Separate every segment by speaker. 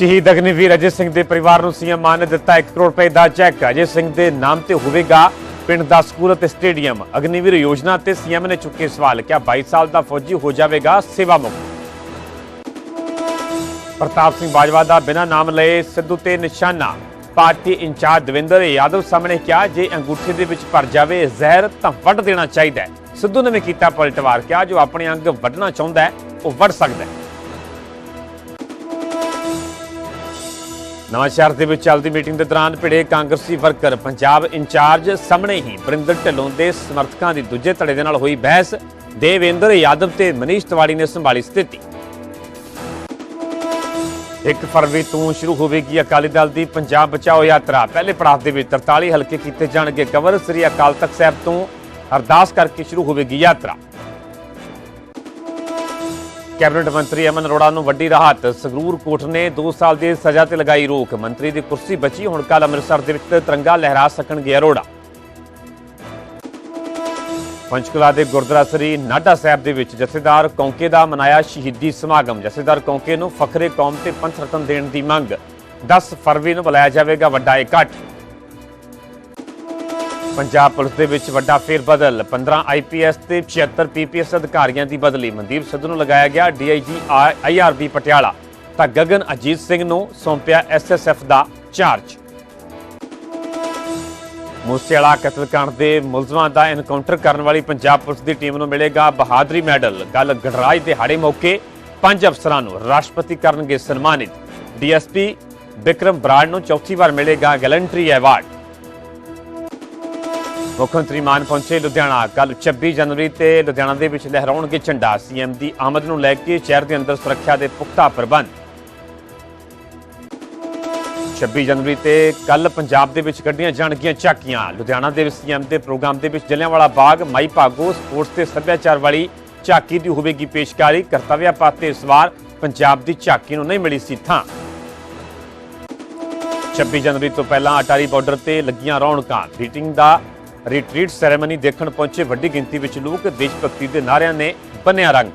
Speaker 1: ਸ਼ਹੀਦ ਅਗਨੀਵੀਰ ਅਜੇ ਸਿੰਘ ਦੇ ਪਰਿਵਾਰ ਨੂੰ ਸੀਐਮ ਮਾਨ ਨੇ ਦਿੱਤਾ 1 ਕਰੋੜ ਰੁਪਏ ਦਾ ਚੈੱਕ। ਅਜੇ ਸਿੰਘ ਦੇ ਨਾਮ ਤੇ ਹੋਵੇਗਾ ਪਿੰਡ ਦਾ ਸਕੂਲ ਅਤੇ ਸਟੇਡੀਅਮ। ਅਗਨੀਵੀਰ ਯੋਜਨਾ ਤੇ ਸੀਐਮ ਨੇ ਚੁੱਕੇ ਸਵਾਲ ਕਿਹਾ 22 ਸਾਲ ਦਾ ਫੌਜੀ ਹੋ ਜਾਵੇਗਾ ਸੇਵਾ ਮੁਕਤ? ਪ੍ਰਤਾਪ ਸਿੰਘ ਬਾਜਵਾ ਦਾ ਬਿਨਾਂ ਨਾਮ ਲਏ ਸਿੱਧੂ ਤੇ ਨਿਸ਼ਾਨਾ। ਪਾਰਟੀ ਇੰਚਾਰਜ ਦਵਿੰਦਰ ਯਾਦਵ ਸਾਹਮਣੇ ਕਿਹਾ, ਜੇ ਅੰਗੂਠੇ ਦੇ ਵਿੱਚ ਭਰ ਜਾਵੇ ਜ਼ਹਿਰ ਤਾਂ ਵੱਢ ਦੇਣਾ ਚਾਹੀਦਾ ਸਿੱਧੂ ਨੇ ਵੀ ਕੀਤਾ ਪਲਟਵਾਰ ਕਿਹਾ ਜੋ ਆਪਣੇ ਅੰਗ ਵੱਢਣਾ ਚਾਹੁੰਦਾ ਹੈ, ਉਹ ਵੱਢ ਸਕਦਾ ਹੈ। ਨਵਾਂ ਸ਼ਹਿਰ ਦੇ ਵਿੱਚ ਚੱਲਦੀ ਮੀਟਿੰਗ ਦੇ ਦੌਰਾਨ ਭਿੜੇ ਕਾਂਗਰਸੀ ਵਰਕਰ ਪੰਜਾਬ ਇੰਚਾਰਜ ਸਾਹਮਣੇ ਹੀ ਬਰਿੰਦਰ ਢਿੱਲੋਂ ਦੇ ਸਮਰਥਕਾਂ ਦੀ ਦੂਜੇ ਧੜੇ ਦੇ ਨਾਲ ਹੋਈ ਬਹਿਸ। ਦੇਵੇਂਦਰ ਯਾਦਵ ਤੇ ਮਨੀਸ਼ ਤਿਵਾੜੀ ਨੇ ਸੰਭਾਲੀ ਸਥਿਤੀ। 1 ਫਰਵਰੀ ਤੋਂ ਸ਼ੁਰੂ ਹੋਵੇਗੀ ਅਕਾਲੀ ਦਲ ਦੀ ਪੰਜਾਬ ਬਚਾਓ ਯਾਤਰਾ। ਪਹਿਲੇ ਪੜਾਅ ਦੇ ਵਿੱਚ 43 ਹਲਕੇ ਕੀਤੇ ਜਾਣਗੇ। ਕਵਰ ਸ੍ਰੀ ਅਕਾਲ ਤਖਤ ਸਾਹਿਬ ਤੋਂ ਅਰਦਾਸ ਕਰਕੇ ਸ਼ੁਰੂ ਹੋਵੇਗੀ ਯਾਤਰਾ। ਕੈਬਨਿਟ ਮੰਤਰੀ ਅਮਨ ਅਰੋੜਾ ਨੂੰ ਵੱਡੀ ਰਾਹਤ। ਸੰਗਰੂਰ ਕੋਰਟ ਨੇ 2 ਸਾਲ ਦੀ ਸਜ਼ਾ ਤੇ ਲਗਾਈ ਰੋਕ। ਮੰਤਰੀ ਦੀ ਕੁਰਸੀ ਬਚੀ, ਹੁਣ ਕੱਲ ਅੰਮ੍ਰਿਤਸਰ ਦੇ ਵਿੱਚ ਤਿਰੰਗਾ ਲਹਿਰਾ ਸਕਣਗੇ ਅਰੋੜਾ। ਪੰਚਕੁਲਾ ਦੇ ਗੁਰਦੁਆਰਾ ਸ੍ਰੀ ਨਾਢਾ ਸਾਹਿਬ ਦੇ ਵਿੱਚ ਜਥੇਦਾਰ ਕੌਂਕੇ ਦਾ ਮਨਾਇਆ ਸ਼ਹੀਦੀ ਸਮਾਗਮ। ਜਥੇਦਾਰ ਕੌਂਕੇ ਨੂੰ ਫਖਰੇ ਕੌਮ ਤੇ ਪੰਥ ਰਤਨ ਦੇਣ ਦੀ ਮੰਗ। 10 ਫਰਵਰੀ ਨੂੰ ਬੁਲਾਇਆ ਜਾਵੇਗਾ ਵੱਡਾ ਇਕੱਠ। ਪੰਜਾਬ ਪੁਲਿਸ ਦੇ ਵਿੱਚ ਵੱਡਾ ਫੇਰ ਬਦਲ 15 ਆਈਪੀਐਸ ਤੇ 76 ਪੀਪੀਐਸ ਅਧਿਕਾਰੀਆਂ ਦੀ ਬਦਲੀ। ਮਨਦੀਪ ਸਿੱਧੂ ਨੂੰ ਲਗਾਇਆ ਗਿਆ ਡੀਆਈਜੀ ਆਈਆਰਬੀ ਪਟਿਆਲਾ। ਤਾਂ ਗਗਨ ਅਜੀਤ ਸਿੰਘ ਨੂੰ ਸੌਂਪਿਆ ਐਸਐਸਐਫ ਦਾ ਚਾਰਜ ਮੂਸੇਵਾਲਾ ਕਤਲकांड ਦੇ ਮੁਲਜ਼ਮਾਂ ਦਾ ਐਨਕਾਊਂਟਰ ਕਰਨ ਵਾਲੀ ਪੰਜਾਬ ਪੁਲਿਸ ਦੀ ਟੀਮ ਨੂੰ ਮਿਲੇਗਾ ਬਹਾਦਰੀ ਮੈਡਲ। ਗੱਲ ਗਣਰਾਜ ਦਿਹਾੜੇ ਮੌਕੇ ਪੰਜ ਅਫਸਰਾਂ ਨੂੰ ਰਾਸ਼ਟਰਪਤੀ ਕਰਨਗੇ ਸਨਮਾਨਿਤ। ਡੀਐਸਪੀ ਵਿਕਰਮ ਬਰਾੜ ਨੂੰ ਚੌਥੀ ਵਾਰ ਮਿਲੇਗਾ ਗੈਲੰਟਰੀ ਐਵਾਰਡ। ਮੁੱਖ ਮੰਤਰੀ ਮਾਨ ਪਹੁੰਚੇ ਲੁਧਿਆਣਾ। ਕੱਲ 26 ਜਨਵਰੀ ਤੇ ਲੁਧਿਆਣਾ ਦੇ ਵਿੱਚ ਲਹਿਰਾਉਣਗੇ ਝੰਡਾ। ਸੀਐਮ ਦੀ ਆਮਦ ਨੂੰ ਲੈ ਕੇ ਸ਼ਹਿਰ ਦੇ ਅੰਦਰ ਸੁਰੱਖਿਆ ਦੇ ਪੁਖਤਾ ਪ੍ਰਬੰਧ। 26 ਜਨਵਰੀ ਤੇ ਕੱਲ ਪੰਜਾਬ ਦੇ ਵਿੱਚ ਕੱਢੀਆਂ ਜਾਣਗੀਆਂ ਝਾਕੀਆਂ। ਲੁਧਿਆਣਾ ਦੇ ਵਿੱਚ ਸੀਐਮ ਦੇ ਪ੍ਰੋਗਰਾਮ ਦੇ ਵਿੱਚ ਜਲਿਆਂਵਾਲਾ ਬਾਗ ਮਾਈ ਭਾਗੋ ਸਪੋਰਟਸ ਤੇ ਸੱਭਿਆਚਾਰ ਵਾਲੀ ਝਾਕੀ ਦੀ ਹੋਵੇਗੀ ਪੇਸ਼ਕਾਰੀ। ਕਰਤੱਵਿਆ ਪਾਤੇ ਇਸ ਵਾਰ ਪੰਜਾਬ ਦੀ ਝਾਕੀ ਨੂੰ ਨਹੀਂ ਮਿਲੀ ਸੀ ਥਾਂ 26 ਜਨਵਰੀ ਤੋਂ ਪਹਿਲਾਂ ਅਟਾਰੀ ਬਾਰਡਰ ਤੇ ਲੱਗੀਆਂ ਰੌਣਕਾਂ। ਮੀਟਿੰਗ ਦਾ ਰਿਟਰੀਟ ਸੈਰੇਮਨੀ ਦੇਖਣ ਪਹੁੰਚੇ ਵੱਡੀ ਗਿਣਤੀ ਵਿੱਚ ਲੋਕ ਦੇਸ਼ ਭਗਤੀ ਦੇ ਨਾਅਰਿਆਂ ਨੇ ਬੰਨਿਆ ਰੰਗ।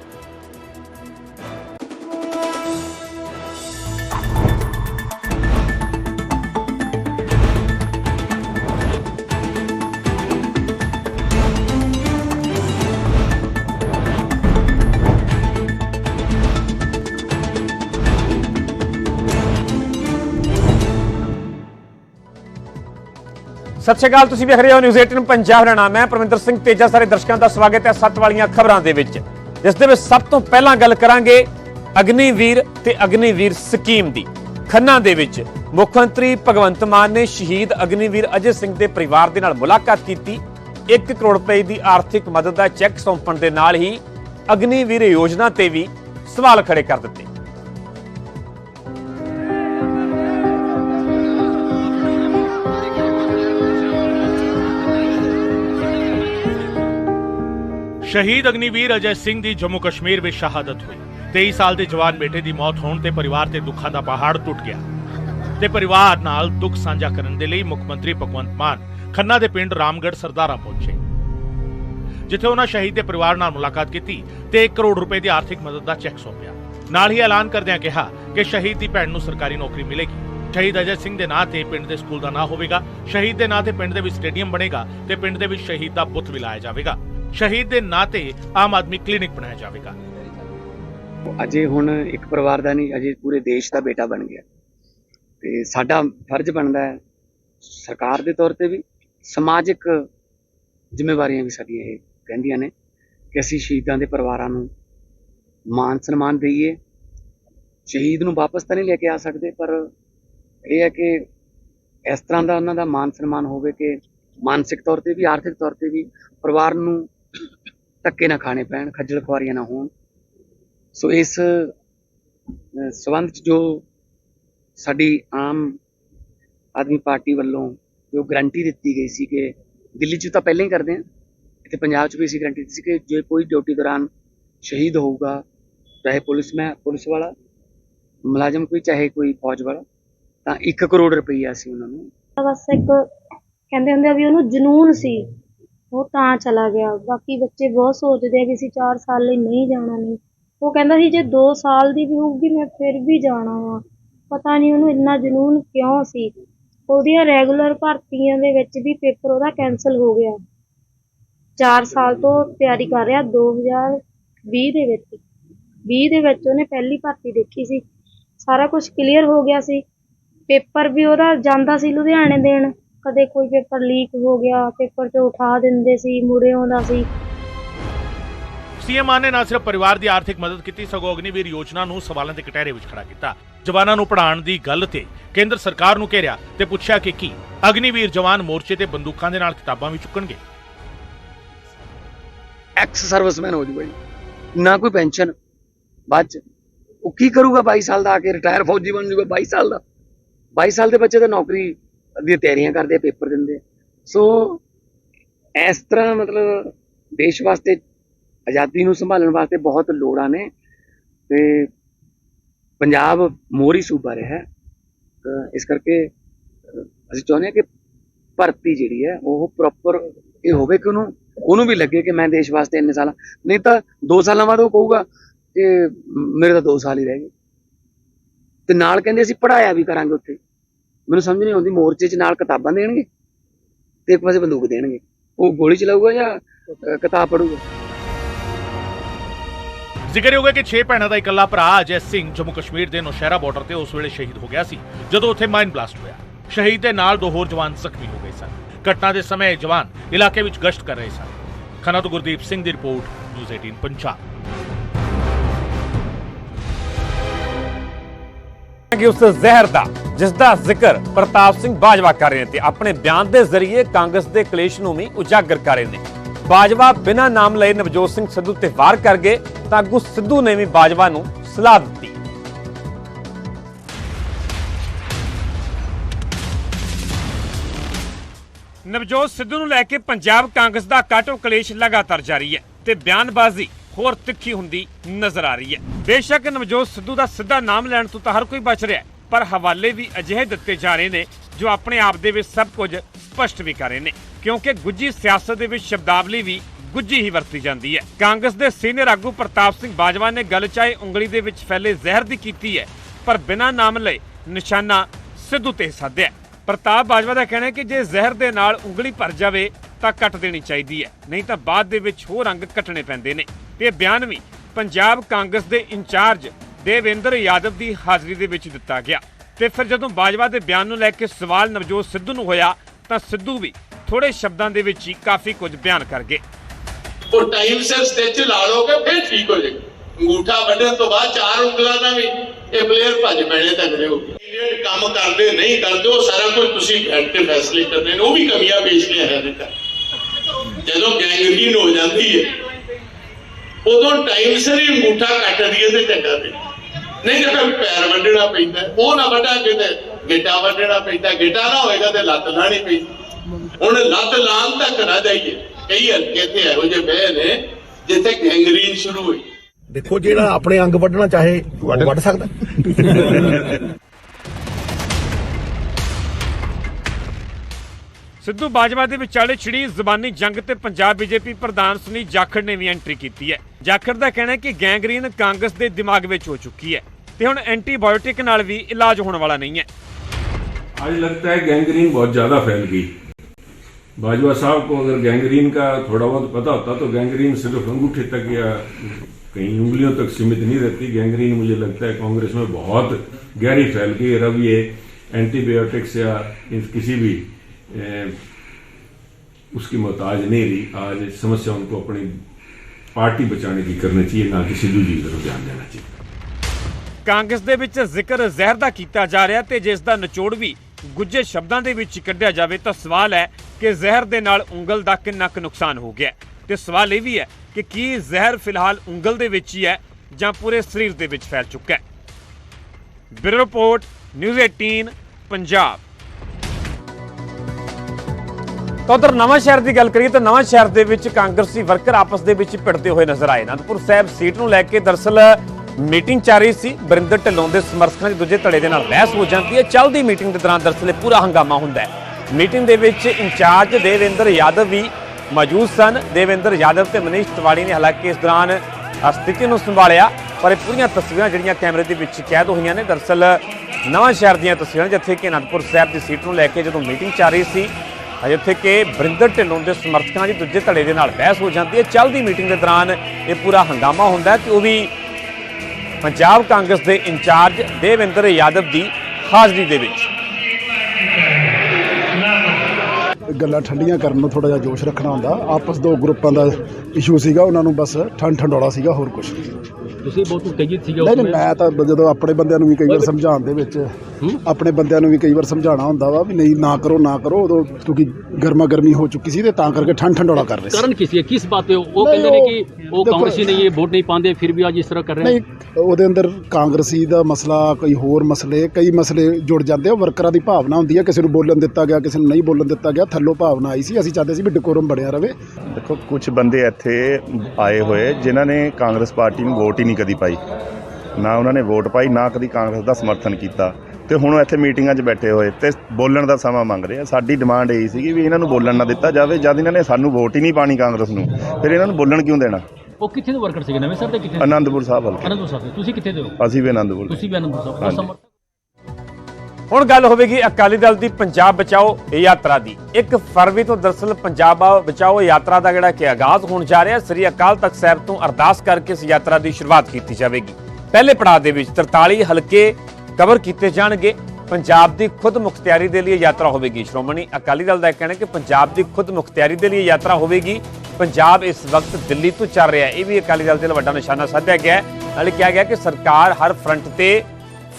Speaker 1: ਸਤਿ ਸ਼੍ਰੀ ਅਕਾਲ, ਤੁਸੀਂ ਵੇਖ ਰਹੇ ਹੋ ਨਿਊਜ਼ 18 ਪੰਜਾਬ ਹਰਿਆਣਾ ਮੈਂ ਪਰਮਿੰਦਰ ਸਿੰਘ ਤੇਜਾ ਸਾਰੇ ਦਰਸ਼ਕਾਂ ਦਾ ਸਵਾਗਤ ਹੈ ਸੱਤ ਵਾਲੀਆਂ ਖਬਰਾਂ ਦੇ ਵਿੱਚ। ਜਿਸ ਦੇ ਵਿੱਚ ਸਭ ਤੋਂ ਪਹਿਲਾਂ ਗੱਲ ਕਰਾਂਗੇ ਅਗਨੀਵੀਰ ਤੇ ਅਗਨੀਵੀਰ ਸਕੀਮ ਦੀ। ਖੰਨਾ ਦੇ ਵਿੱਚ ਮੁੱਖ ਮੰਤਰੀ ਭਗਵੰਤ ਮਾਨ ਨੇ ਸ਼ਹੀਦ ਅਗਨੀਵੀਰ ਅਜੇ ਸਿੰਘ ਦੇ ਪਰਿਵਾਰ ਦੇ ਨਾਲ ਮੁਲਾਕਾਤ ਕੀਤੀ। 1 ਕਰੋੜ ਰੁਪਏ ਦੀ ਆਰਥਿਕ ਮਦਦ ਦਾ ਚੈੱਕ ਸੌਂਪਣ ਦੇ ਨਾਲ ਹੀ ਅਗਨੀਵੀਰ ਯੋਜਨਾ ਤੇ ਵੀ ਸਵਾਲ ਖੜੇ ਕਰ ਦਿੱਤੇ।
Speaker 2: ਸ਼ਹੀਦ ਅਗਨੀਵੀਰ ਅਜੈ ਸਿੰਘ ਦੀ ਜੰਮੂ ਕਸ਼ਮੀਰ ਵਿੱਚ ਸ਼ਹਾਦਤ ਹੋਈ। 23 ਸਾਲ ਦੇ ਜਵਾਨ ਬੇਟੇ ਦੀ ਮੌਤ ਹੋਣ ਤੇ ਪਰਿਵਾਰ ਤੇ ਦੁੱਖਾਂ ਦਾ ਪਹਾੜ ਟੁੱਟ ਗਿਆ। ਤੇ ਪਰਿਵਾਰ ਨਾਲ ਦੁੱਖ ਸਾਂਝਾ ਕਰਨ ਦੇ ਲਈ ਮੁੱਖ ਮੰਤਰੀ ਭਗਵੰਤ ਮਾਨ ਖੰਨਾ ਦੇ ਪਿੰਡ ਰਾਮਗੜ੍ਹ ਸਰਦਾਰਾ ਪਹੁੰਚੇ। ਜਿੱਥੇ ਉਹਨਾਂ ਸ਼ਹੀਦ ਦੇ ਪਰਿਵਾਰ ਨਾਲ ਮੁਲਾਕਾਤ ਕੀਤੀ ਤੇ 1 ਕਰੋੜ ਰੁਪਏ ਦੀ ਆਰਥਿਕ ਮਦਦ ਦਾ ਚੈੱਕ ਸੌਂਪਿਆ। ਨਾਲ ਹੀ ਐਲਾਨ ਕਰਦਿਆਂ ਕਿਹਾ ਕਿ ਸ਼ਹੀਦ ਦੀ ਭੈਣ ਨੂੰ ਸਰਕਾਰੀ ਨੌਕਰੀ ਮਿਲੇਗੀ। ਸ਼ਹੀਦ ਅਜੈ ਸਿੰਘ ਦੇ ਨਾਂ ਤੇ ਪਿੰਡ ਦੇ ਸਕੂਲ ਦਾ ਨਾਂ ਹੋਵੇਗਾ। ਸ਼ਹੀਦ ਦੇ ਨਾਂ ਤੇ ਪਿੰਡ ਦੇ ਵਿੱਚ ਸਟੇਡੀਅਮ ਬਣੇਗਾ ਤੇ ਪਿੰਡ ਦੇ ਵਿੱਚ ਸ਼ਹੀਦ ਦਾ ਬੁੱਤ ਵੀ ਲਾਇਆ ਜਾਵੇਗਾ। ਸ਼ਹੀਦ ਦੇ ਨਾਂ ਤੇ ਆਮ ਆਦਮੀ ਕਲੀਨਿਕ ਬਣਾਇਆ ਜਾਵੇਗਾ।
Speaker 3: ਅਜੇ ਹੁਣ ਇੱਕ ਪਰਿਵਾਰ ਦਾ ਨਹੀਂ, ਅਜੇ ਪੂਰੇ ਦੇਸ਼ ਦਾ ਬੇਟਾ ਬਣ ਗਿਆ। ਤੇ ਸਾਡਾ ਫਰਜ਼ ਬਣਦਾ ਹੈ ਸਰਕਾਰ ਦੇ ਤੌਰ ਤੇ ਵੀ ਸਮਾਜਿਕ ਜ਼ਿੰਮੇਵਾਰੀਆਂ ਵੀ ਸਾਡੀਆਂ ਇਹ ਕਹਿੰਦੀਆਂ ਨੇ ਕਿ ਅਸੀਂ ਸ਼ਹੀਦਾਂ ਦੇ ਪਰਿਵਾਰਾਂ ਨੂੰ ਮਾਨ ਸਨਮਾਨ ਦਈਏ। ਸ਼ਹੀਦ ਨੂੰ ਵਾਪਸ ਤਾਂ ਨਹੀਂ ਲੈ ਕੇ ਆ ਸਕਦੇ, ਪਰ ਇਹ ਹੈ ਕਿ ਇਸ ਤਰ੍ਹਾਂ ਦਾ ਉਹਨਾਂ ਦਾ ਮਾਨ ਸਨਮਾਨ ਹੋਵੇ ਕਿ ਮਾਨਸਿਕ ਤੌਰ ਤੇ ਵੀ, ਆਰਥਿਕ ਤੌਰ ਤੇ ਵੀ ਪਰਿਵਾਰ ਨੂੰ ਧੱਕੇ ਨਾ ਖਾਣੇ ਪੈਣ ਖੱਜਲ ਖੁਆਰੀਆਂ ਨਾ ਹੋਣ। ਸੋ ਇਸ ਅਹ, ਚ ਜੋ ਸਾਡੀ ਆਮ ਆਦਮੀ ਪਾਰਟੀ ਵੱਲੋਂ ਜੋ ਗਰੰਟੀ ਦਿੱਤੀ ਗਈ ਸੀ ਕਿ ਦਿੱਲੀ ਚ ਤਾਂ ਪਹਿਲਾਂ ਹੀ ਕਰਦੇ ਆ ਇੱਥੇ ਪੰਜਾਬ ਚ ਵੀ ਅਸੀਂ ਗਰੰਟੀ ਦਿੱਤੀ ਸੀ ਕਿ ਜੇ ਕੋਈ ਡਿਊਟੀ ਦੌਰਾਨ ਸ਼ਹੀਦ ਹੋਊਗਾ ਚਾਹੇ ਪੁਲਿਸ ਮੈਂ ਪੁਲਿਸ ਵਾਲਾ ਮੁਲਾਜ਼ਮ ਕੋਈ ਚਾਹੇ ਕੋਈ ਫੌਜ ਵਾਲਾ ਤਾਂ 1 ਕਰੋੜ ਰੁਪਈਆ ਸੀ ਉਹਨਾਂ ਨੂੰ
Speaker 4: ਬਸ ਇੱਕ ਕਹਿੰਦੇ ਹੁੰਦੇ ਆ ਵੀ ਉਹਨੂੰ ਜਨੂਨ ਸੀ। ਉਹ ਤਾਂ ਚਲਾ ਗਿਆ। ਬਾਕੀ ਬੱਚੇ ਬਹੁਤ ਸੋਚਦੇ ਆ ਕਿ ਅਸੀਂ 4 ਸਾਲ ਲਈ ਨਹੀਂ ਜਾਣਾ ਨਹੀਂ ਉਹ ਕਹਿੰਦਾ ਸੀ, ਜੇ 2 ਸਾਲ ਦੀ ਵੀ ਹੋਊਗੀ, ਮੈਂ ਫਿਰ ਵੀ ਜਾਣਾ ਵਾ। ਪਤਾ ਨਹੀਂ ਉਹਨੂੰ ਇੰਨਾ ਜਨੂਨ ਕਿਉਂ ਸੀ। ਉਹਦੀਆਂ ਰੈਗੂਲਰ ਭਰਤੀਆਂ ਦੇ ਵਿੱਚ ਵੀ ਪੇਪਰ ਉਹਦਾ ਕੈਨਸਲ ਹੋ ਗਿਆ। 4 ਸਾਲ ਤੋਂ ਤਿਆਰੀ ਕਰ ਰਿਹਾ 2020 ਦੇ ਵਿੱਚ। 20 ਦੇ ਵਿੱਚ ਉਹਨੇ ਪਹਿਲੀ ਭਰਤੀ ਦੇਖੀ ਸੀ। ਸਾਰਾ ਕੁਝ ਕਲੀਅਰ ਹੋ ਗਿਆ ਸੀ। ਪੇਪਰ ਵੀ ਉਹਦਾ ਜਾਂਦਾ ਸੀ ਲੁਧਿਆਣੇ ਦੇਣ। ਕਦੇ ਕੋਈ ਪੇਪਰ ਲੀਕ ਹੋ ਗਿਆ ਪੇਪਰ ਚੋਂ ਉਠਾ ਦਿੰਦੇ ਸੀ ਮੁੜੇ ਆਉਂਦਾ ਸੀ।
Speaker 2: ਸੀਐਮ ਨੇ ਨਾ ਸਿਰਫ ਪਰਿਵਾਰ ਦੀ ਆਰਥਿਕ ਮਦਦ ਕੀਤੀ ਸਗੋਂ ਅਗਨੀਵੀਰ ਯੋਜਨਾ ਨੂੰ ਸਵਾਲਾਂ ਦੇ ਕਟਹਿਰੇ ਵਿੱਚ ਖੜਾ ਕੀਤਾ। ਜਵਾਨਾਂ ਨੂੰ ਪੜ੍ਹਾਉਣ ਦੀ ਗੱਲ ਤੇ ਕੇਂਦਰ ਸਰਕਾਰ ਨੂੰ ਘੇਰਿਆ ਤੇ ਪੁੱਛਿਆ ਕਿ ਕੀ ਅਗਨੀਵੀਰ ਜਵਾਨ ਮੋਰਚੇ ਤੇ ਬੰਦੂਕਾਂ ਦੇ ਨਾਲ ਕਿਤਾਬਾਂ ਵੀ ਚੁੱਕਣਗੇ।
Speaker 3: ਐਕਸ ਸਰਵਿਸਮੈਨ ਹੋ ਜੂਗਾ ਜੀ ਨਾ ਕੋਈ ਪੈਨਸ਼ਨ ਬਾਅਦ ਚ ਉਹ ਕੀ ਕਰੂਗਾ 22 ਸਾਲ ਦਾ ਆ ਕੇ ਰਿਟਾਇਰ ਫੌਜੀ ਬਣ ਜੂਗਾ 22 ਸਾਲ ਦਾ। 22 ਸਾਲ ਦੇ ਬੱਚੇ ਤਾਂ ਨੌਕਰੀ ਦੀਆਂ ਤਿਆਰੀਆਂ ਕਰਦੇ ਆ ਪੇਪਰ ਦਿੰਦੇ। ਸੋ ਇਸ ਤਰ੍ਹਾਂ ਮਤਲਬ ਦੇਸ਼ ਵਾਸਤੇ, ਆਜ਼ਾਦੀ ਨੂੰ ਸੰਭਾਲਣ ਵਾਸਤੇ ਬਹੁਤ ਲੋੜਾਂ ਨੇ ਤੇ ਪੰਜਾਬ ਮੋਰੀ ਸੂਬਾ ਰਿਹਾ ਇਸ ਕਰਕੇ ਅਸੀਂ ਚਾਹੁੰਦੇ ਹਾਂ ਕਿ ਭਰਤੀ ਜਿਹੜੀ ਹੈ, ਉਹ ਪ੍ਰੋਪਰ ਇਹ ਹੋਵੇ ਕਿ ਉਹਨੂੰ ਉਹਨੂੰ ਵੀ ਲੱਗੇ ਕਿ ਮੈਂ ਦੇਸ਼ ਵਾਸਤੇ ਇੰਨੇ ਸਾਲਾਂ, ਨਹੀਂ ਤਾਂ 2 ਸਾਲਾਂ ਬਾਅਦ ਉਹ ਕਹੂਗਾ ਕਿ ਮੇਰੇ ਤਾਂ 2 ਸਾਲ ਹੀ ਰਹਿ ਗਏ। ਤੇ ਨਾਲ ਕਹਿੰਦੇ ਅਸੀਂ ਪੜਾਇਆ ਵੀ ਕਰਾਂਗੇ ਉੱਥੇ। ਮੈਨੂੰ ਸਮਝ ਨਹੀਂ ਆਉਂਦੀ, ਮੋਰਚੇ 'ਚ ਨਾਲ ਕਿਤਾਬਾਂ ਦੇਣਗੇ? ਤੇ ਇੱਕ ਪਾਸੇ ਬੰਦੂਕ ਦੇਣਗੇ। ਉਹ ਗੋਲੀ ਚਲਾਊਗਾ ਜਾਂ ਕਿਤਾਬ ਪੜੂਗਾ
Speaker 2: ਜ਼ਿਕਰਯੋਗ ਹੈ ਕਿ 6 ਭੈਣਾਂ ਦਾ ਇਕੱਲਾ ਭਰਾ ਅਜੈ ਸਿੰਘ ਜੰਮੂ ਕਸ਼ਮੀਰ ਦੇ ਨੌਸ਼ਹਿਰਾ ਬਾਰਡਰ ਤੇ ਉਸ ਵੇਲੇ ਸ਼ਹੀਦ ਹੋ ਗਿਆ ਸੀ, ਜਦੋਂ ਉੱਥੇ ਮਾਈਨ ਬਲਾਸਟ ਹੋਇਆ। ਸ਼ਹੀਦ ਦੇ ਨਾਲ ਦੋ ਹੋਰ ਜਵਾਨ ਜ਼ਖਮੀ ਹੋ ਗਏ ਸਨ। ਘਟਨਾ ਦੇ ਸਮੇਂ ਇਹ ਜਵਾਨ ਇਲਾਕੇ ਵਿੱਚ ਗਸ਼ਤ ਕਰ ਰਹੇ ਸਨ। ਖਨਾ ਤੋਂ ਗੁਰਦੀਪ ਸਿੰਘ ਦੀ ਰਿਪੋਰਟ, ਨਿਊਜ਼ 18 ਪੰਜਾਬ।
Speaker 1: ਕਿ ਉਸ ਜ਼ਹਿਰ ਦਾ, ਜਿਸ ਦਾ ਜ਼ਿਕਰ ਪ੍ਰਤਾਪ ਸਿੰਘ ਬਾਜਵਾ ਕਰ ਰਹੇ ਨੇ ਤੇ ਆਪਣੇ ਬਿਆਨ ਦੇ ਜ਼ਰੀਏ ਕਾਂਗਰਸ ਦੇ ਕਲੇਸ਼ ਨੂੰ ਵੀ ਉਜਾਗਰ ਕਰ ਰਹੇ ਨੇ। ਬਾਜਵਾ ਬਿਨਾਂ ਨਾਮ ਲਏ ਨਵਜੋਤ ਸਿੰਘ ਸਿੱਧੂ ਤੇ ਵਾਰ ਕਰ ਗਏ, ਤਾਂ ਅੱਗੂ ਸਿੱਧੂ ਨੇ ਵੀ ਬਾਜਵਾ ਨੂੰ ਸਲਾਹ ਦਿੱਤੀ। ਨਵਜੋਤ ਸਿੱਧੂ ਨੂੰ ਲੈ ਕੇ ਪੰਜਾਬ ਕਾਂਗਰਸ ਦਾ ਕਾਟੋ ਕਲੇਸ਼ ਲਗਾਤਾਰ ਜਾਰੀ ਹੈ। ਤੇ ਬਿਆਨਬਾਜ਼ੀ ਹੋਰ ਤਿੱਖੀ ਹੁੰਦੀ ਨਜ਼ਰ ਆ ਰਹੀ ਹੈ। ਬੇਸ਼ੱਕ ਨਵਜੋਤ ਸਿੱਧੂ ਦਾ ਸਿੱਧਾ ਨਾਮ ਲੈਣ ਤੋਂ ਤਾਂ ਹਰ ਕੋਈ ਬਚ ਰਿਹਾ ਪਰ ਹਵਾਲੇ ਵੀ ਅਜਿਹੇ ਦਿੱਤੇ ਜਾ ਰਹੇ ਨੇ ਜੋ ਆਪਣੇ ਆਪ ਦੇ ਵਿੱਚ ਸਭ ਕੁਝ ਸਪਸ਼ਟ ਵੀ ਕਰ ਰਹੇ ਨੇ, ਕਿਉਂਕਿ ਗੁੱਜੀ ਸਿਆਸਤ ਦੇ ਵਿੱਚ ਸ਼ਬਦਾਵਲੀ ਵੀ ਗੁੱਜੀ ਹੀ ਵਰਤੀ ਜਾਂਦੀ ਹੈ। ਕਾਂਗਰਸ ਦੇ ਸੀਨੀਅਰ ਆਗੂ ਪ੍ਰਤਾਪ ਸਿੰਘ ਬਾਜਵਾ ਨੇ ਗੱਲ ਚਾਹੇ ਉਂਗਲੀ ਦੇ ਵਿੱਚ ਫੈਲੇ ਜ਼ਹਿਰ ਦੀ ਕੀਤੀ ਹੈ, ਪਰ ਬਿਨਾਂ ਨਾਮ ਲਏ ਨਿਸ਼ਾਨਾ ਸਿੱਧੂ ਤੇ ਸਾਧਿਆ ਪ੍ਰਤਾਪ ਬਾਜਵਾ ਦਾ ਕਹਿਣਾ ਹੈ ਕਿ ਜੇ ਜ਼ਹਿਰ ਦੇ ਨਾਲ ਉਂਗਲੀ ਭਰ ਜਾਵੇ ਤਾਂ ਕੱਟ ਦੇਣੀ ਚਾਹੀਦੀ ਹੈ, ਨਹੀਂ ਤਾਂ ਬਾਅਦ ਦੇ ਵਿੱਚ ਹੋਰ ਰੰਗ ਕੱਟਣੇ ਪੈਂਦੇ ਨੇ। ਤੇ ਬਿਆਨ ਵੀ ਪੰਜਾਬ ਕਾਂਗਰਸ ਦੇ ਇੰਚਾਰਜ ਦੇਵੇਂਦਰ ਯਾਦਵ ਦੀ ਹਾਜ਼ਰੀ ਦੇ ਵਿੱਚ ਦਿੱਤਾ ਗਿਆ। ਤੇ ਫਿਰ ਜਦੋਂ ਬਾਜਵਾ ਦੇ ਬਿਆਨ ਨੂੰ ਲੈ ਕੇ ਸਵਾਲ ਨਵਜੋਤ ਸਿੱਧੂ ਨੂੰ ਹੋਇਆ, ਤਾਂ ਸਿੱਧੂ ਵੀ ਥੋੜੇ ਸ਼ਬਦਾਂ ਦੇ ਵਿੱਚ ਹੀ ਕਾਫੀ ਕੁਝ ਬਿਆਨ ਕਰ ਗਏ।
Speaker 5: ਉਹ ਟਾਈਮ ਸਿਰ ਸਟਿਚ ਲਾ ਲੋਗੇ ਫਿਰ ਠੀਕ ਹੋ ਜਾਏਗਾ। ਅੰਗੂਠਾ ਵੱਢਣ ਤੋਂ ਬਾਅਦ ਚਾਰ ਉਂਗਲਾਂ ਨਾਲ ਵੀ ਇਹ ਪਲੇਅਰ ਭੱਜ ਪੈਣੇ ਤਗੜੇ ਹੋ ਗਏ। ਕੰਮ ਕਰਦੇ, ਨਹੀਂ ਕਰਦੇ, ਉਹ ਸਾਰਾ ਕੁਝ ਤੁਸੀਂ ਬੈਠ ਕੇ ਫੈਸਲੇ ਕਰਦੇ ਨੇ, ਉਹ ਵੀ ਕਮੀਆਂ ਪੇਸ਼ੀਆਂ ਹੈ ਇਹਦੇ ਜਦੋਂ ਗੈਂਗਰੀਨ ਹੋ ਜਾਂਦੀ ਹੈ, ਉਦੋਂ ਟਾਈਮ ਸਿਰ ਹੀ ਅੰਗੂਠਾ ਕੱਟ ਦਈਏ ਤੇ ਚੰਗਾ ਤੇ। ਨਹੀਂ ਤਾਂ ਫਿਰ ਪੈਰ ਵੱਢਣਾ ਪੈਂਦਾ ਉਹ ਨਾ ਵੱਢਾ ਕੇ ਗਿੱਟਾ ਵੱਢਣਾ ਪੈਂਦਾ ਗਿੱਟਾ ਨਾ ਹੋਏਗਾ ਤੇ ਲੱਤ ਲਾਣੀ ਪੈਂਦੀ ਹੁਣ ਲੱਤ ਲਾਉਣ ਤੱਕ ਨਾ ਜਾਈਏ। ਕਈ ਹਲਕੇ ਤੇ ਇਹੋ ਜਿਹੇ ਬਹਿ ਨੇ ਜਿੱਥੇ ਗੈਂਗਰੀਨ ਸ਼ੁਰੂ ਹੋਈ।
Speaker 6: ਦੇਖੋ ਜਿਹੜਾ ਆਪਣੇ ਅੰਗ ਵੱਢਣਾ ਚਾਹੇ ਵੱਢ ਸਕਦਾ।
Speaker 1: ਸਿੱਧੂ ਬਾਜਵਾ ਦੇ ਵਿਚਾਲੇ ਛਿੜੀ ਜ਼ਬਾਨੀ ਜੰਗ ਤੇ ਪੰਜਾਬ ਬੀਜੇਪੀ ਪ੍ਰਧਾਨ ਸੁਨੀਲ ਜਾਖੜ ਨੇ ਵੀ ਐਂਟਰੀ ਕੀਤੀ ਹੈ ਜਾਖੜ ਦਾ ਕਹਿਣਾ ਹੈ ਕਿ ਗੈਂਗਰੀਨ ਕਾਂਗਰਸ ਦੇ ਦਿਮਾਗ ਵਿੱਚ ਹੋ ਚੁੱਕੀ ਹੈ ਤੇ ਹੁਣ ਐਂਟੀਬਾਇਓਟਿਕ ਨਾਲ ਵੀ ਇਲਾਜ ਹੋਣ ਵਾਲਾ ਨਹੀਂ ਹੈ
Speaker 7: आज लगता है गैंग्रीन बहुत ज़्यादा फैल गई बाजवा साहब को अगर गैंग्रीन का थोड़ा बहुत पता होता तो गैंग्रीन सिर्फ अंगूठे तक या कहीं उंगलियों तक सीमित नहीं रहती गैंग्रीन मुझे लगता है कांग्रेस में बहुत गहरी फैल गई और अब ये एंटीबायोटिक्स या इन- किसी भी ए, उसकी मोहताज नहीं रही आज समस्या उनको अपनी पार्टी बचाने की करनी चाहिए ना कि सिद्धू जी की तरफ ध्यान देना चाहिए
Speaker 1: ਕਾਂਗਰਸ ਦੇ ਵਿੱਚ ਜ਼ਿਕਰ ਜ਼ਹਿਰ ਦਾ ਕੀਤਾ ਜਾ ਰਿਹਾ ਤੇ ਜਿਸ ਦਾ ਨਿਚੋੜ ਵੀ ਗੁੱਜੇ ਸ਼ਬਦਾਂ ਦੇ ਵਿੱਚ ਕੱਢਿਆ ਜਾਵੇ ਤਾਂ ਸਵਾਲ ਹੈ ਕਿ ਜ਼ਹਿਰ ਦੇ ਨਾਲ ਉਂਗਲ ਦਾ ਕਿੰਨਾ ਕੁ ਨੁਕਸਾਨ ਹੋ ਗਿਆ ਹੈ? ਤੇ ਸਵਾਲ ਇਹ ਵੀ ਹੈ ਕਿ ਕੀ ਜ਼ਹਿਰ ਫਿਲਹਾਲ ਉਂਗਲ ਦੇ ਵਿੱਚ ਹੀ ਹੈ ਜਾਂ ਪੂਰੇ ਸਰੀਰ ਦੇ ਵਿੱਚ ਫੈਲ ਚੁੱਕਾ ਹੈ ਬਿਊਰੋ ਰਿਪੋਰਟ ਨਿਊਜ਼ 18 ਪੰਜਾਬ ਤਾਂ ਉਧਰ ਨਵਾਂ ਸ਼ਹਿਰ ਦੀ ਗੱਲ ਕਰੀਏ ਤਾਂ ਨਵਾਂ ਸ਼ਹਿਰ ਦੇ ਵਿੱਚ ਕਾਂਗਰਸੀ ਵਰਕਰ ਆਪਸ ਦੇ ਵਿੱਚ ਭਿੜਦੇ ਹੋਏ ਨਜ਼ਰ ਆਏ। ਅਨੰਦਪੁਰ ਸਾਹਿਬ ਸੀਟ ਨੂੰ ਲੈ ਕੇ ਦਰਸਲ ਮੀਟਿੰਗ ਚੱਲ ਰਹੀ ਸੀ। ਬਰਿੰਦਰ ਢਿੱਲੋਂ ਦੇ ਸਮਰਥਕਾਂ ਦੀ ਦੂਜੇ ਧੜੇ ਦੇ ਨਾਲ ਬਹਿਸ ਹੋ ਜਾਂਦੀ ਹੈ। ਚੱਲਦੀ ਮੀਟਿੰਗ ਦੇ ਦੌਰਾਨ ਦਰਸਲ ਇਹ ਪੂਰਾ ਹੰਗਾਮਾ ਹੁੰਦਾ ਹੈ। ਮੀਟਿੰਗ ਦੇ ਵਿੱਚ ਇੰਚਾਰਜ ਦੇਵੇਂਦਰ ਯਾਦਵ ਵੀ ਮੌਜੂਦ ਸਨ। ਦੇਵੇਂਦਰ ਯਾਦਵ ਤੇ ਮਨੀਸ਼ ਤਿਵਾੜੀ ਨੇ ਹਾਲਾਂਕਿ ਇਸ ਦੌਰਾਨ ਅ, ਸਥਿਤੀ ਨੂੰ ਸੰਭਾਲਿਆ ਪਰ ਇਹ ਪੂਰੀਆਂ ਤਸਵੀਰਾਂ ਜਿਹੜੀਆਂ ਕੈਮਰੇ ਦੇ ਵਿੱਚ ਕੈਦ ਹੋਈਆਂ ਨੇ ਦਰਸਲ ਨਵਾਂ ਸ਼ਹਿਰ ਦੀਆਂ ਤਸਵੀਰਾਂ ਜਿੱਥੇ ਕਿ ਅਨੰਦਪੁਰ ਸਾਹਿਬ ਦੀ ਸੀਟ ਨੂੰ ਲੈ ਕੇ ਜਦੋਂ ਮੀਟਿੰਗ ਚੱਲ ਰਹੀ ਸੀ ਜਿੱਥੇ ਕਿ ਬਰਿੰਦਰ ਢਿੱਲੋਂ ਦੇ ਸਮਰਥਕਾਂ ਦੀ ਦੂਜੇ ਧੜੇ ਦੇ ਨਾਲ ਬਹਿਸ ਹੋ ਜਾਂਦੀ ਹੈ। ਚੱਲਦੀ ਮੀਟਿੰਗ ਦੇ ਦੌਰਾਨ ਇਹ ਪੂਰਾ ਹੰਗਾਮਾ ਹੁੰਦਾ ਹੈ ਤੇ ਉਹ ਵੀ ਪੰਜਾਬ ਕਾਂਗਰਸ ਦੇ ਇੰਚਾਰਜ ਦੇਵਿੰਦਰ ਯਾਦਵ ਦੀ ਹਾਜ਼ਰੀ ਦੇ ਵਿੱਚ।
Speaker 6: ਗੱਲਾਂ ਠੰਡੀਆਂ ਕਰਨ ਨੂੰ ਥੋੜਾ ਜਿਹਾ ਜੋਸ਼ ਰੱਖਣਾ ਹੁੰਦਾ। ਆਪਸ ਦੋ ਗਰੁੱਪਾਂ ਦਾ ਇਸ਼ੂ ਸੀਗਾ, ਉਹਨਾਂ ਨੂੰ ਬਸ ਠੰਡ ਠੰਡੋਲਾ ਸੀਗਾ, ਹੋਰ ਕੁਝ ਨਹੀਂ
Speaker 8: ਤੁਸੀਂ ਬਹੁਤ ਉਤੇਜਿਤ ਸੀਗੇ
Speaker 6: ਨਹੀਂ ਨਹੀਂ ਮੈਂ ਤਾਂ ਜਦੋਂ ਆਪਣੇ ਬੰਦਿਆਂ ਨੂੰ ਵੀ ਕਈ ਵਾਰ ਸਮਝਾਉਣ ਦੇ ਵਿੱਚ ਆਪਣੇ ਬੰਦਿਆਂ ਨੂੰ ਵੀ ਕਈ ਵਾਰ ਸਮਝਾਉਣਾ ਹੁੰਦਾ ਵਾ ਵੀ ਨਹੀਂ ਨਾ ਕਰੋ ਨਾ ਕਰੋ ਉਦੋਂ ਕਿਉਂਕਿ ਗਰਮਾ ਗਰਮੀ ਹੋ ਚੁੱਕੀ ਸੀ ਤੇ ਤਾਂ ਕਰਕੇ ਠੰਡ ਠੰਡੋਲਾ ਕਰ ਰਹੇ ਸੀ।
Speaker 8: ਕਾਰਨ ਕੀ ਸੀ? ਕਿਸ ਬਾਤ ਤੇ ਉਹ ਕਹਿੰਦੇ ਨੇ ਕਿ ਉਹ ਕਾਂਗਰਸੀ ਨਹੀਂ ਇਹ ਵੋਟ ਨਹੀਂ ਪਾਉਂਦੇ ਫਿਰ ਵੀ ਅੱਜ ਇਸ ਤਰ੍ਹਾਂ ਕਰ ਰਹੇ
Speaker 6: ਨਹੀਂ ਉਹਦੇ ਅੰਦਰ ਕਾਂਗਰਸੀ ਦਾ ਮਸਲਾ ਕੋਈ ਹੋਰ ਮਸਲੇ ਕਈ ਮਸਲੇ ਜੁੜ ਜਾਂਦੇ ਆ ਵਰਕਰਾਂ ਦੀ ਭਾਵਨਾ ਹੁੰਦੀ ਹੈ ਕਿਸੇ ਨੂੰ ਬੋਲਣ ਦਿੱਤਾ ਗਿਆ ਕਿਸੇ ਨੂੰ ਨਹੀਂ ਬੋਲਣ ਦਿੱਤਾ ਗਿਆ ਥੱਲੋਂ ਭਾਵਨਾ ਆਈ ਸੀ। ਅਸੀਂ ਚਾਹਦੇ ਸੀ ਵੀ ਡਿਕੋਰਮ ਬਣਿਆ ਰਵੇ।
Speaker 9: ਦੇਖੋ ਕੁਝ ਬੰਦੇ ਇੱਥੇ ਆਏ ਹੋਏ ਜਿਨ੍ਹਾਂ ਨੇ ਕਾਂਗਰਸ ਪਾਰਟੀ ਨੂੰ ਵੋਟ ਹੀ ਨਹੀਂ ਕਦੀ ਪਾਈ। ਨਾ ਉਹਨਾਂ ਨੇ ਵੋਟ ਪਾਈ ਨਾ ਕਦੀ ਕਾਂਗਰਸ ਦਾ ਸਮਰਥਨ ਕੀਤਾ। ਤੇ ਹੁਣ ਇੱਥੇ ਮੀਟਿੰਗਾਂ 'ਚ ਬੈਠੇ ਹੋਏ ਤੇ ਬੋਲਣ ਦਾ ਸਮਾਂ ਮੰਗ ਰਹੇ ਆ। ਸਾਡੀ ਡਿਮਾਂਡ ਇਹੀ ਸੀਗੀ ਵੀ ਇਹਨਾਂ ਨੂੰ ਬੋਲਣ ਨਾ ਦਿੱਤਾ ਜਾਵੇ ਜਦ ਇਹਨਾਂ ਨੇ ਸਾਨੂੰ ਵੋਟ ਹੀ ਨਹੀਂ ਪਾਣੀ ਕਾਂਗਰਸ ਨੂੰ ਫਿਰ ਇਹਨਾਂ ਨੂੰ ਬੋਲਣ ਕਿਉਂ ਦੇਣਾ?
Speaker 8: ਉਹ ਕਿੱਥੇ ਦੇ ਵਰਕਰ ਸੀਗੇ? ਨਵੇਂ ਸਰ ਦੇ ਕਿੱਥੇ?
Speaker 9: ਆਨੰਦਪੁਰ ਸਾਹਿਬ ਹਲਕੇ
Speaker 8: ਅਨੰਦਪੁਰ ਸਾਹਿਬ ਦੇ। ਤੁਸੀਂ ਕਿੱਥੇ ਦੇ ਹੋ?
Speaker 9: ਅਸੀਂ ਵੀ ਆਨੰਦਪੁਰ
Speaker 8: ਤੁਸੀਂ ਵੀ ਅਨੰਦਪੁਰ ਸਾਹਿਬ।
Speaker 9: ਹਾਂਜੀ।
Speaker 1: ਹੁਣ ਗੱਲ ਹੋਵੇਗੀ ਅਕਾਲੀ ਦਲ ਦੀ ਪੰਜਾਬ ਬਚਾਓ ਯਾਤਰਾ ਦੀ। 1 ਫਰਵਰੀ ਤੋਂ ਦਰਸਲ ਪੰਜਾਬ ਬਚਾਓ ਯਾਤਰਾ ਦਾ ਜਿਹੜਾ ਕਿ ਆਗਾਜ਼ ਹੋਣ ਜਾ ਰਿਹਾ, ਸ੍ਰੀ ਅਕਾਲ ਤਖਤ ਸਾਹਿਬ ਤੋਂ ਅਰਦਾਸ ਕਰਕੇ ਇਸ ਯਾਤਰਾ ਦੀ ਸ਼ੁਰੂਆਤ ਕੀਤੀ ਜਾਵੇਗੀ। ਪਹਿਲੇ ਪੜਾਅ ਦੇ ਵਿੱਚ 43 ਹਲਕੇ ਕਵਰ ਕੀਤੇ ਜਾਣਗੇ। ਪੰਜਾਬ ਦੀ ਖੁਦ ਮੁਖਤਿਆਰੀ ਦੇ ਲਈ ਯਾਤਰਾ ਹੋਵੇਗੀ। ਸ਼੍ਰੋਮਣੀ ਅਕਾਲੀ ਦਲ ਦਾ ਕਹਿਣਾ ਹੈ ਕਿ ਪੰਜਾਬ ਦੀ ਖੁਦ ਮੁਖਤਿਆਰੀ ਦੇ ਲਈ ਯਾਤਰਾ ਹੋਵੇਗੀ। ਪੰਜਾਬ ਇਸ ਵਕਤ ਦਿੱਲੀ ਤੋਂ ਚੱਲ ਰਿਹਾ ਹੈ। ਇਹ ਵੀ ਅਕਾਲੀ ਦਲ ਦੇ ਲਈ ਵੱਡਾ ਨਿਸ਼ਾਨਾ ਸਾਧਿਆ ਗਿਆ ਹੈ। ਨਾਲੇ ਕਿਹਾ ਗਿਆ ਕਿ ਸਰਕਾਰ ਹਰ ਫਰੰਟ ਤੇ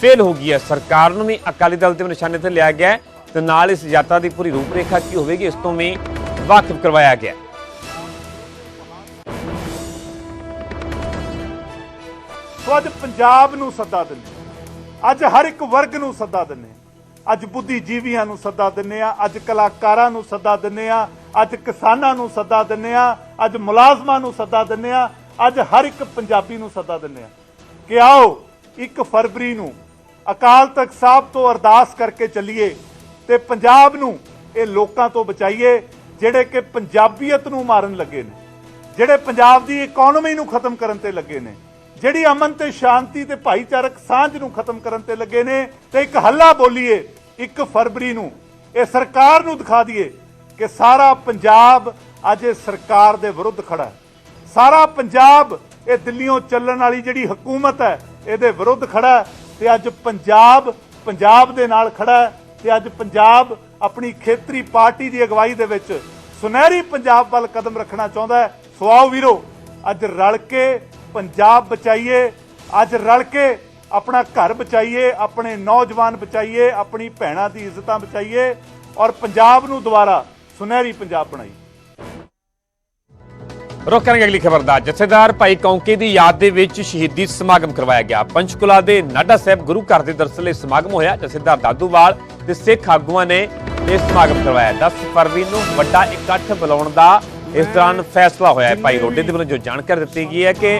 Speaker 1: ਫੇਲ ਹੋ ਗਈ ਹੈ। ਸਰਕਾਰ ਨੂੰ ਵੀ ਅਕਾਲੀ ਦਲ ਦੇ ਨਿਸ਼ਾਨੇ ਤੇ ਲਿਆ ਗਿਆ ਹੈ ਤੇ ਨਾਲ ਇਸ ਯਾਤਰਾ ਦੀ ਪੂਰੀ ਰੂਪਰੇਖਾ ਕੀ ਹੋਵੇਗੀ, ਇਸ ਤੋਂ ਵੀ ਵਾਕਿਫ ਕਰਵਾਇਆ ਗਿਆ
Speaker 10: ਸੋ ਅੱਜ ਪੰਜਾਬ ਨੂੰ ਸੱਦਾ ਦਿੰਦੇ ਅੱਜ ਹਰ ਇੱਕ ਵਰਗ ਨੂੰ ਸੱਦਾ ਦਿੰਦੇ ਹਾਂ। ਅੱਜ ਬੁੱਧੀਜੀਵੀਆਂ ਨੂੰ ਸੱਦਾ ਦਿੰਦੇ ਆ ਅੱਜ ਕਲਾਕਾਰਾਂ ਨੂੰ ਸੱਦਾ ਦਿੰਦੇ ਆ ਅੱਜ ਕਿਸਾਨਾਂ ਨੂੰ ਸੱਦਾ ਦਿੰਦੇ ਆ ਅੱਜ ਮੁਲਾਜ਼ਮਾਂ ਨੂੰ ਸੱਦਾ ਦਿੰਦੇ ਆ ਅੱਜ ਹਰ ਇੱਕ ਪੰਜਾਬੀ ਨੂੰ ਸੱਦਾ ਦਿੰਦੇ ਆ ਕਿ ਆਓ 1 ਫਰਵਰੀ ਨੂੰ ਅਕਾਲ ਤਖਤ ਸਾਹਿਬ ਤੋਂ ਅਰਦਾਸ ਕਰਕੇ ਚੱਲੀਏ ਤੇ ਪੰਜਾਬ ਨੂੰ ਇਹ ਲੋਕਾਂ ਤੋਂ ਬਚਾਈਏ, ਜਿਹੜੇ ਕਿ ਪੰਜਾਬੀਅਤ ਨੂੰ ਮਾਰਨ ਲੱਗੇ ਨੇ, ਜਿਹੜੇ ਪੰਜਾਬ ਦੀ ਇਕਨੋਮੀ ਨੂੰ ਖਤਮ ਕਰਨ ਤੇ ਲੱਗੇ ਨੇ, ਜਿਹੜੀ ਅਮਨ ਤੇ ਸ਼ਾਂਤੀ ਤੇ ਭਾਈਚਾਰਕ ਸਾਂਝ ਨੂੰ ਖਤਮ ਕਰਨ ਤੇ ਲੱਗੇ ਨੇ, ਤੇ ਇੱਕ ਹੱਲਾ ਬੋਲੀਏ 1 ਫਰਵਰੀ ਨੂੰ ਇਹ ਸਰਕਾਰ ਨੂੰ ਦਿਖਾ ਦਈਏ ਕਿ ਸਾਰਾ ਪੰਜਾਬ ਅੱਜ ਇਹ ਸਰਕਾਰ ਦੇ ਵਿਰੁੱਧ ਖੜਾ ਹੈ। ਸਾਰਾ ਪੰਜਾਬ ਇਹ ਦਿੱਲੀੋਂ ਚੱਲਣ ਵਾਲੀ ਜਿਹੜੀ ਹਕੂਮਤ ਹੈ, ਇਹਦੇ ਵਿਰੁੱਧ ਖੜਾ ਤੇ ਅੱਜ ਪੰਜਾਬ ਪੰਜਾਬ ਦੇ ਨਾਲ ਖੜਾ ਹੈ ਤੇ ਅੱਜ ਪੰਜਾਬ ਆਪਣੀ ਖੇਤਰੀ ਪਾਰਟੀ ਦੀ ਅਗਵਾਈ ਦੇ ਵਿੱਚ ਸੁਨਹਿਰੀ ਪੰਜਾਬ ਵੱਲ ਕਦਮ ਰੱਖਣਾ ਚਾਹੁੰਦਾ ਹੈ। ਸੋ ਆਓ ਵੀਰੋ, ਅੱਜ ਰਲ ਕੇ ਪੰਜਾਬ ਬਚਾਈਏ, ਅੱਜ ਰਲ ਕੇ ਆਪਣਾ ਘਰ ਬਚਾਈਏ, ਆਪਣੇ ਨੌਜਵਾਨ ਬਚਾਈਏ, ਆਪਣੀ ਭੈਣਾਂ ਦੀ ਇੱਜ਼ਤਾਂ ਬਚਾਈਏ ਔਰ ਪੰਜਾਬ ਨੂੰ ਦੁਬਾਰਾ ਸੁਨਹਿਰੀ ਪੰਜਾਬ ਬਣਾਈਏ।
Speaker 1: ਰੁਕ ਕਰਾਂਗੇ ਅਗਲੀ ਖਬਰ ਦਾ। ਜਥੇਦਾਰ ਭਾਈ ਕੌਂਕੇ ਦੀ ਯਾਦ ਦੇ ਵਿੱਚ ਸ਼ਹੀਦੀ ਸਮਾਗਮ ਕਰਵਾਇਆ ਗਿਆ। ਪੰਚਕੁਲਾ ਦੇ ਨਾਡਾ ਸਾਹਿਬ ਗੁਰੂ ਘਰ ਦੇ ਦਰਸਲੇ ਸਮਾਗਮ ਹੋਇਆ। ਜਥੇਦਾਰ ਦਾਦੂਵਾਲ ਤੇ ਸਿੱਖ ਆਗੂਆਂ ਨੇ ਇਹ ਸਮਾਗਮ ਕਰਵਾਇਆ। 10 ਫਰਵਰੀ ਨੂੰ ਵੱਡਾ ਇਕੱਠ ਬੁਲਾਉਣ ਦਾ ਇਸ ਦੌਰਾਨ ਫੈਸਲਾ ਹੋਇਆ ਹੈ। ਭਾਈ ਰੋਡੇ ਦੇ ਵੱਲੋਂ ਜੋ ਜਾਣਕਾਰੀ ਦਿੱਤੀ ਗਈ ਹੈ ਕਿ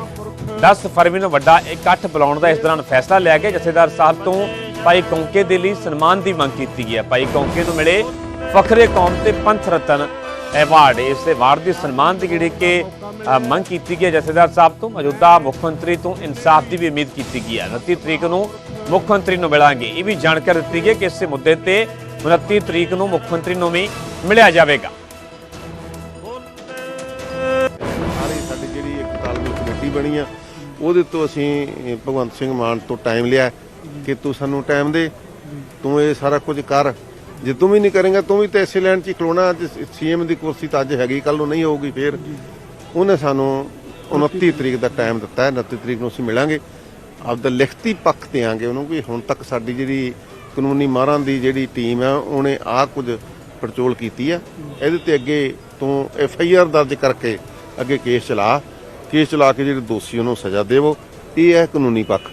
Speaker 1: 10 ਫਰਵਰੀ ਨੂੰ ਵੱਡਾ ਇਕੱਠ ਬੁਲਾਉਣ ਦਾ ਇਸ ਦੌਰਾਨ ਫੈਸਲਾ ਲਿਆ ਗਿਆ। ਜਥੇਦਾਰ ਸਾਹਿਬ ਤੋਂ ਭਾਈ ਕੌਂਕੇ ਦੇ ਲਈ ਸਨਮਾਨ ਦੀ ਮੰਗ ਕੀਤੀ ਗਈ ਹੈ। ਭਾਈ ਕੌਂਕੇ ਨੂੰ ਮਿਲੇ ਫਖਰੇ ਕੌਮ ਤੇ ਪੰਥ ਰਤਨ ਐਵਾਰਡ ਇਸ ਐਵਾਰਡ ਦੀ ਸਨਮਾਨ ਦੀ ਜਿਹੜੀ ਕਿ ਮੰਗ ਕੀਤੀ ਗਈ ਹੈ, ਜਥੇਦਾਰ ਸਾਹਿਬ ਤੋਂ, ਮੌਜੂਦਾ ਮੁੱਖ ਮੰਤਰੀ ਤੋਂ ਇਨਸਾਫ ਦੀ ਵੀ ਉਮੀਦ ਕੀਤੀ ਗਈ ਹੈ। 29 ਤਰੀਕ ਨੂੰ ਮੁੱਖ ਮੰਤਰੀ ਨੂੰ ਮਿਲਾਂਗੇ। ਇਹ ਵੀ ਜਾਣਕਾਰੀ ਦਿੱਤੀ ਗਈ ਕਿ ਇਸ ਮੁੱਦੇ ਤੇ 29 ਤਰੀਕ ਨੂੰ ਮੁੱਖ ਮੰਤਰੀ ਨੂੰ ਵੀ ਮਿਲਿਆ ਜਾਵੇਗਾ।
Speaker 11: ਸਾਰੀ ਸਾਡੀ ਜਿਹੜੀ ਇੱਕ ਤਾਲਮੇਲ ਕਮੇਟੀ ਬਣੀ ਆ, ਉਹਦੇ ਤੋਂ ਅਸੀਂ ਭਗਵੰਤ ਸਿੰਘ ਮਾਨ ਤੋਂ ਟਾਈਮ ਲਿਆ ਕਿ ਤੂੰ ਸਾਨੂੰ ਟਾਈਮ ਦੇ, ਤੂੰ ਇਹ ਸਾਰਾ ਕੁਝ ਕਰ। ਜੇ ਤੂੰ ਵੀ ਨਹੀਂ ਕਰੇਗਾ ਤੂੰ ਵੀ ਤਾਂ ਇਸੇ ਲਾਈਨ 'ਚ ਖਲੋਣਾ ਅੱਜ ਸੀਐਮ ਦੀ ਕੁਰਸੀ ਤਾਂ ਅੱਜ ਹੈਗੀ ਕੱਲ ਨੂੰ ਨਹੀਂ ਹੋਊਗੀ ਫੇਰ। ਉਹਨੇ ਸਾਨੂੰ 29 ਤਰੀਕ ਦਾ ਟਾਈਮ ਦਿੱਤਾ ਹੈ 29 ਤਰੀਕ ਨੂੰ ਅਸੀਂ ਮਿਲਾਂਗੇ। ਆਪਦਾ ਲਿਖਤੀ ਪੱਖ ਦੇਾਂਗੇ ਉਹਨੂੰ ਵੀ ਹੁਣ ਤੱਕ ਸਾਡੀ ਜਿਹੜੀ ਕਾਨੂੰਨੀ ਮਾਰਾਂ ਦੀ ਜਿਹੜੀ ਟੀਮ ਹੈ ਉਹਨੇ ਆਹ ਕੁਝ ਪੜਚੋਲ ਕੀਤੀ ਹੈ। ਇਹਦੇ ਤੇ ਅੱਗੇ ਤੂੰ ਐਫ ਆਈ ਆਰ ਦਰਜ ਕਰਕੇ ਅੱਗੇ ਕੇਸ ਚਲਾ। ਕੇਸ ਚਲਾ ਕੇ ਜਿਹੜੇ ਦੋਸ਼ੀ ਉਹਨੂੰ ਸਜ਼ਾ ਦੇਵੋ। ਇਹ ਹੈ ਕਾਨੂੰਨੀ ਪੱਖ।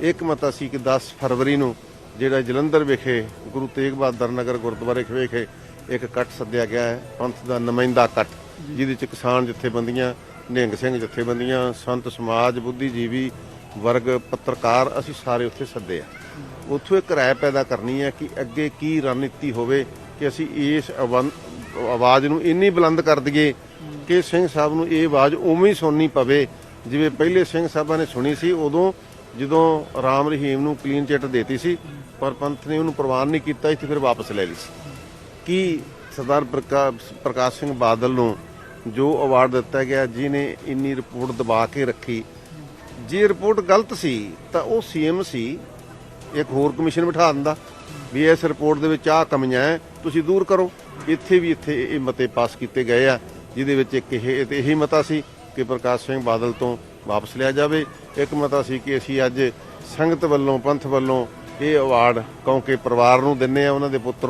Speaker 11: ਇੱਕ ਮਤਾ ਸੀ ਕਿ 10 ਫਰਵਰੀ ਨੂੰ ਜਿਹੜਾ ਜਲੰਧਰ ਵਿਖੇ ਗੁਰੂ ਤੇਗ ਬਹਾਦਰ ਨਗਰ ਗੁਰਦੁਆਰੇ ਵਿਖੇ ਇੱਕ ਕੱਟ ਸੱਦਿਆ ਗਿਆ ਹੈ, ਪੰਥ ਦਾ ਨੁਮਾਇੰਦਾ ਕੱਟ, ਜਿਹਦੇ ਚ ਕਿਸਾਨ ਜਥੇਬੰਦੀਆਂ, ਨਿਹੰਗ ਸਿੰਘ ਜਥੇਬੰਦੀਆਂ, ਸੰਤ ਸਮਾਜ, ਬੁੱਧੀਜੀਵੀ ਵਰਗ, ਪੱਤਰਕਾਰ, ਅਸੀਂ ਸਾਰੇ ਉੱਥੇ ਸੱਦੇ ਆ। ਉੱਥੋਂ ਇੱਕ ਰਾਏ ਪੈਦਾ ਕਰਨੀ ਹੈ ਕਿ ਅੱਗੇ ਕੀ ਰਣਨੀਤੀ ਹੋਵੇ ਕਿ ਅਸੀਂ ਇਸ ਆਵਾਜ਼ ਆਵਾਜ਼ ਨੂੰ ਇੰਨੀ ਬੁਲੰਦ ਕਰ ਦਈਏ ਕਿ ਸਿੰਘ ਸਾਹਿਬ ਨੂੰ ਇਹ ਆਵਾਜ਼ ਉਵੇਂ ਹੀ ਸੁਣਨੀ ਪਵੇ, ਜਿਵੇਂ ਪਹਿਲੇ ਸਿੰਘ ਸਾਹਿਬਾਂ ਨੇ ਸੁਣੀ ਸੀ, ਉਦੋਂ ਜਦੋਂ ਰਾਮ ਰਹੀਮ ਨੂੰ ਕਲੀਨ ਚਿੱਟ ਦੇਤੀ ਸੀ, ਪਰ ਪੰਥ ਨੇ ਉਹਨੂੰ ਪ੍ਰਵਾਨ ਨਹੀਂ ਕੀਤਾ, ਇੱਥੇ ਫਿਰ ਵਾਪਸ ਲੈ ਲਈ ਸੀ। ਕੀ ਸਰਦਾਰ ਪ੍ਰਕਾ- ਪ੍ਰਕਾਸ਼ ਸਿੰਘ ਬਾਦਲ ਨੂੰ ਜੋ ਅਵਾਰਡ ਦਿੱਤਾ ਗਿਆ ਜਿਨੇ ਇੰਨੀ ਰਿਪੋਰਟ ਦਬਾ ਕੇ ਰੱਖੀ, ਜੇ ਰਿਪੋਰਟ ਗਲਤ ਸੀ, ਤਾਂ ਉਹ ਸੀਐਮ ਸੀ, ਇੱਕ ਹੋਰ ਕਮਿਸ਼ਨ ਬਿਠਾ ਦਿੰਦਾ, ਵੀ ਇਸ ਰਿਪੋਰਟ ਦੇ ਵਿੱਚ ਆਹ ਕਮੀਆਂ ਹੈ, ਤੁਸੀਂ ਦੂਰ ਕਰੋ। ਇੱਥੇ ਵੀ ਇੱਥੇ ਇਹ ਮਤੇ ਪਾਸ ਕੀਤੇ ਗਏ ਆ, ਜਿਹਦੇ ਵਿੱਚ ਇੱਕ ਇਹ, ਤੇ ਇਹੀ ਮਤਾ ਸੀ ਕਿ ਪ੍ਰਕਾਸ਼ ਸਿੰਘ ਬਾਦਲ ਤੋਂ ਵਾਪਸ ਲਿਆ ਜਾਵੇ। ਇੱਕ ਮਤਾ ਸੀ ਕਿ ਅਸੀਂ ਅੱਜ ਸੰਗਤ ਵੱਲੋਂ, ਪੰਥ ਵੱਲੋਂ ਇਹ ਅਵਾਰਡ ਕਿਉਂਕਿ ਪਰਿਵਾਰ ਨੂੰ ਦਿੰਨੇ ਆ, ਉਹਨਾਂ ਦੇ ਪੁੱਤਰ